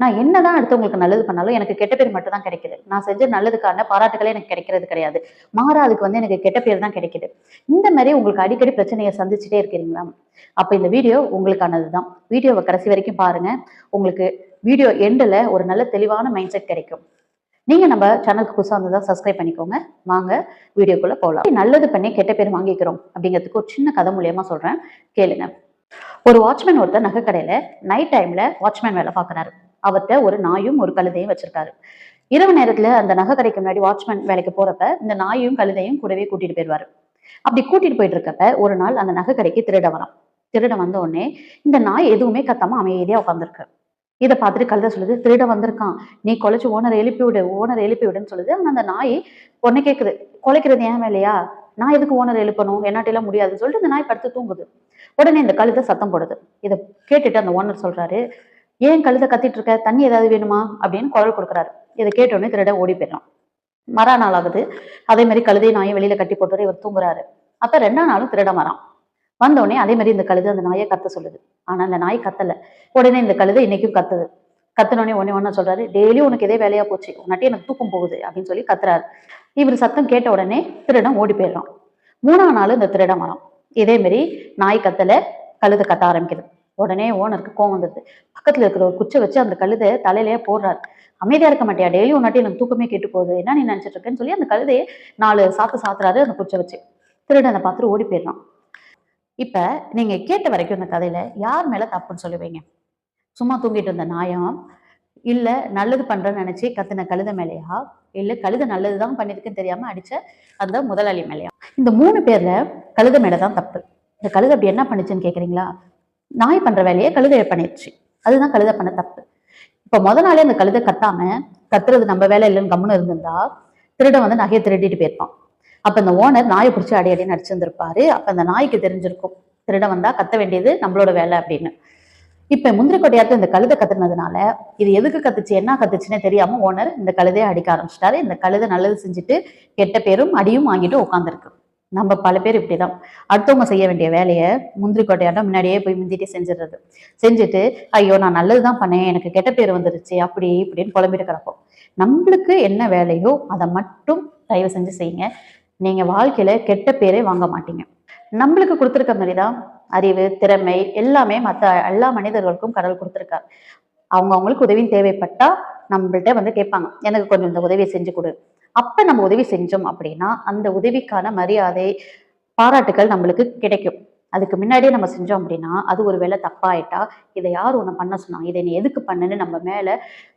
நான் என்னதான் அடுத்தவங்களுக்கு நல்லது பண்ணாலும் எனக்கு கெட்ட பேர் மட்டும் தான் கிடைக்குது. நான் செஞ்ச நல்லதுக்கான பாராட்டுகளே எனக்கு கிடைக்கிறது கிடையாது. மாறா அதுக்கு வந்து எனக்கு கெட்ட பேர் தான் கிடைக்குது. இந்த மாதிரி உங்களுக்கு அடிக்கடி பிரச்சனையை சந்திச்சுட்டே இருக்கிறீங்களா அப்ப இந்த வீடியோ உங்களுக்கானது தான் வீடியோவை கடைசி வரைக்கும் பாருங்க. உங்களுக்கு வீடியோ எண்டில் ஒரு நல்ல தெளிவான மைண்ட் செட் கிடைக்கும். நீங்க நம்ம சேனலுக்கு புதுசாக இருந்ததா சப்ஸ்கிரைப் பண்ணிக்கோங்க. வாங்க வீடியோக்குள்ள போகலாம் நல்லது பண்ணி கெட்ட பேர் வாங்கிக்கிறோம் அப்படிங்கிறதுக்கு ஒரு சின்ன கதை மூலியமா சொல்றேன். கேளுங்க. ஒரு வாட்ச்மேன் ஒருத்தர் நகை கடையில நைட் டைம்ல வாட்ச்மேன் வேலை பார்க்கறாரு. அவர்கிட்ட ஒரு நாயும் ஒரு கழுதையும் வச்சிருக்காரு. இரவு நேரத்துல அந்த நகை கடைக்கு முன்னாடி வாட்ச்மேன் வேலைக்கு போறப்ப இந்த நாயும் கழுதையும் கூடவே கூட்டிட்டு போயிடுவாரு. அப்படி கூட்டிட்டு போயிட்டு இருக்கப்ப ஒரு நாள் அந்த நகை கடைக்கு திருட வரான். திருட வந்த உடனே இந்த நாய் எதுவுமே கத்தாம அமைதியா உட்காந்துருக்கு இதை பார்த்துட்டு கழுத சொல்லுது திருட வந்திருக்கான். நீ குலைச்சு ஓனர் எழுப்பி விடு ஓனர் எழுப்பி விடுன்னு சொல்லுது. ஆனா அந்த நாய் பொண்ணை கேக்குது கொலைக்கிறது ஏன் இல்லையா நான் எதுக்கு ஓனர் எழுப்பணும்? என்னாட்டிலாம் முடியாதுன்னு சொல்லிட்டு இந்த நாய் படுத்து தூங்குது. உடனே இந்த கழுதை சத்தம் போடுது. இதை கேட்டுட்டு அந்த ஓனர் சொல்றாரு ஏன் கழுத கத்திட்டு இருக்க தண்ணி ஏதாவது வேணுமா? அப்படின்னு குரல் கொடுக்குறாரு. இதை கேட்டோடனே திருட ஓடி போயிடலாம் மறா நாள் ஆகுது. அதே மாதிரி கழுதை நாயை வெளியில கட்டி போட்டு இவர் தூங்குறாரு. அப்ப ரெண்டாம் நாளும் திருட வரான் வந்தோடனே அதே மாதிரி இந்த கழுது அந்த நாயை கத்த சொல்லுது. ஆனா அந்த நாய் கத்தல. உடனே இந்த கழுதை இன்னைக்கும் கத்துது. கத்துனோடனே உடனே ஒன்னு சொல்றாரு டெய்லி உனக்கு இதே வேலையா போச்சு. உன்னாட்டி எனக்கு தூக்கம் போகுது. அப்படின்னு சொல்லி கத்துறாரு. இவர் சத்தம் கேட்ட உடனே திருடம் ஓடி போயிடுறான். மூணாம் நாள் இந்த திருட மரம் இதே மாதிரி நாய் கத்தல கழுத கத்த ஆரம்பிக்குது. உடனே ஓனருக்கு கோவம் வந்துடுது பக்கத்துல இருக்கிற ஒரு குச்சை வச்சு அந்த கழுதை தலையிலேயே போடுறாரு. அமைதியா இருக்க மாட்டியா? டெய்லி உன்னாட்டி எனக்கு தூக்கமே கேட்டு போகுது. என்ன நீ நினைச்சிட்டு இருக்கேன்னு சொல்லி அந்த கழுதையை நாலு சாத்து சாத்துறாரு அந்த குச்சை வச்சு. திருடனை பார்த்துட்டு ஓடி போயிடுறான். இப்ப நீங்க கேட்ட வரைக்கும் இந்த கதையில யார் மேல தப்புன்னு சொல்லுவீங்க? சும்மா தூங்கிட்டு இருந்த நாயம் இல்ல நல்லது பண்றேன்னு நினைச்சு கத்தின கழுத மேலையா? இல்ல கழுத நல்லதுதான் பண்ணிருக்குன்னு தெரியாம அடிச்ச அந்த முதலாளி மேலையா? இந்த மூணு பேர்ல கழுத மேலதான் தப்பு. இந்த கழுத அப்படி என்ன பண்ணுச்சுன்னு கேக்குறீங்களா? நாய் பண்ற வேலையை கழுதை பண்ணிடுச்சு. அதுதான் கழுதை பண்ண தப்பு. இப்ப முத நாளே அந்த கழுதை கத்தாம கத்துறது நம்ம வேலை இல்லைன்னு கம்முன்னு இருந்திருந்தா திருடன் வந்து நகையை திருடிட்டு போயிருப்பான். அப்ப இந்த ஓனர் நாயை பிடிச்சி அடி அடி நடிச்சிருந்திருப்பாரு அப்ப அந்த நாய்க்கு தெரிஞ்சிருக்கும். திருடன் வந்தா கத்த வேண்டியது நம்மளோட வேலை அப்படின்னு. இப்ப முந்திரி கொட்டையாத்து இந்த கழுதை கத்துனதுனால இது எதுக்கு கத்துச்சு என்ன கத்துச்சுன்னே தெரியாம ஓனர் இந்த கழுதையை அடிக்க ஆரம்பிச்சிட்டாரு. இந்த கழுதை நல்லது செஞ்சுட்டு கெட்ட பேரும் அடியும் வாங்கிட்டு உட்காந்துருக்கு நம்ம பல பேர் இப்படிதான். அடுத்தவங்க செய்ய வேண்டிய வேலையை முந்திரி கொட்டையாட்டம் முன்னாடியே போய் முந்திட்டே செஞ்சிடுறது. செஞ்சுட்டு ஐயோ நான் நல்லதுதான் பண்ணேன் எனக்கு கெட்ட பேர் வந்துருச்சு அப்படி இப்படின்னு புலம்பிட்டு கிடப்போம். நம்மளுக்கு என்ன வேலையோ அதை மட்டும் தயவு செஞ்சு செய்யுங்க. நீங்க வாழ்க்கையில கெட்ட பேரே வாங்க மாட்டீங்க. நம்மளுக்கு கொடுத்துருக்க மாதிரி தான் அறிவு திறமை எல்லாமே மற்ற எல்லா மனிதர்களுக்கும் கடவுள் கொடுத்துருக்காரு. அவங்க அவங்களுக்கு உதவி தேவைப்பட்டா நம்மள்ட்ட வந்து கேட்பாங்க. எனக்கு கொஞ்சம் இந்த உதவியை செஞ்சு கொடு. அப்ப நம்ம உதவி செஞ்சோம் அப்படின்னா அந்த உதவிக்கான மரியாதை பாராட்டுகள் நம்மளுக்கு கிடைக்கும். அதுக்கு முன்னாடியே நம்ம செஞ்சோம் அப்படின்னா அது ஒரு வேளை தப்பாயிட்டா இதை யார் ஒன்று பண்ண சொன்னா இதை நீ எதுக்கு பண்ணுன்னு நம்ம மேல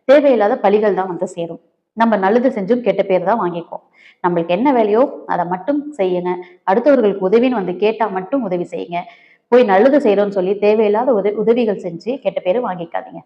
தேவையில்லாத பழிகள் தான் வந்து சேரும். நம்ம நல்லது செஞ்சும் கெட்ட பேர் தான் வாங்கிக்குவோம். நம்மளுக்கு என்ன வேலையோ அதை மட்டும் செய்யுங்க. அடுத்தவர்களுக்கு உதவின்னு வந்து கேட்டா மட்டும் உதவி செய்யுங்க. போய் நல்லது செய்யறோன்னு சொல்லி தேவையில்லாத உதவி உதவிகள் செஞ்சு கெட்ட பேர் வாங்கிக்காதீங்க.